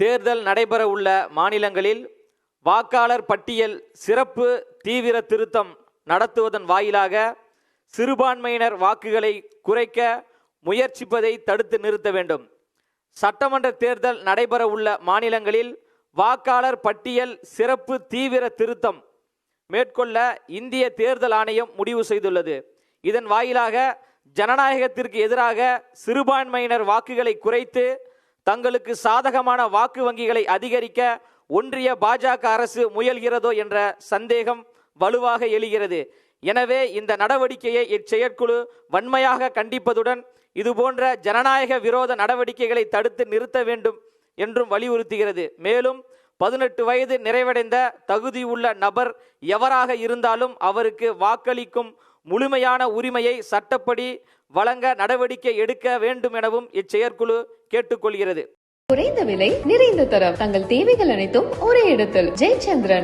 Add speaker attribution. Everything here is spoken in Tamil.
Speaker 1: தேர்தல் நடைபெற உள்ள மாநிலங்களில் வாக்காளர் பட்டியல் சிறப்பு தீவிர திருத்தம் நடத்துவதன் வாயிலாக சிறுபான்மையினர் வாக்குகளை குறைக்க முயற்சிப்பதை தடுத்து நிறுத்த வேண்டும். சட்டமன்ற தேர்தல் நடைபெற உள்ள மாநிலங்களில் வாக்காளர் பட்டியல் சிறப்பு தீவிர திருத்தம் மேற்கொள்ள இந்திய தேர்தல் ஆணையம் முடிவு செய்துள்ளது. இதன் வாயிலாக ஜனநாயகத்திற்கு எதிராக சிறுபான்மையினர் வாக்குகளை குறைத்து தங்களுக்கு சாதகமான வாக்கு வங்கிகளை அதிகரிக்க ஒன்றிய பாஜக அரசு முயல்கிறதோ என்ற சந்தேகம் வலுவாக எழுகிறது. எனவே இந்த நடவடிக்கையை இச்செயற்குழு வன்மையாக கண்டிப்பதுடன் இதுபோன்ற ஜனநாயக விரோத நடவடிக்கைகளை தடுத்து நிறுத்த வேண்டும் என்றும் வலியுறுத்துகிறது. மேலும் பதினெட்டு வயது நிறைவடைந்த தகுதியுள்ள நபர் எவராக இருந்தாலும் அவருக்கு வாக்களிக்கும் முழுமையான உரிமையை சட்டப்படி வழங்க நடவடிக்கை எடுக்க வேண்டும் எனவும் இச்செயற்குழு கேட்டுக்கொள்கிறது.
Speaker 2: குறைந்த விலை நிறைந்த தரம். தங்கள் தேவைகள் அனைத்தும் ஒரே இடத்தில். ஜெயச்சந்திரன்.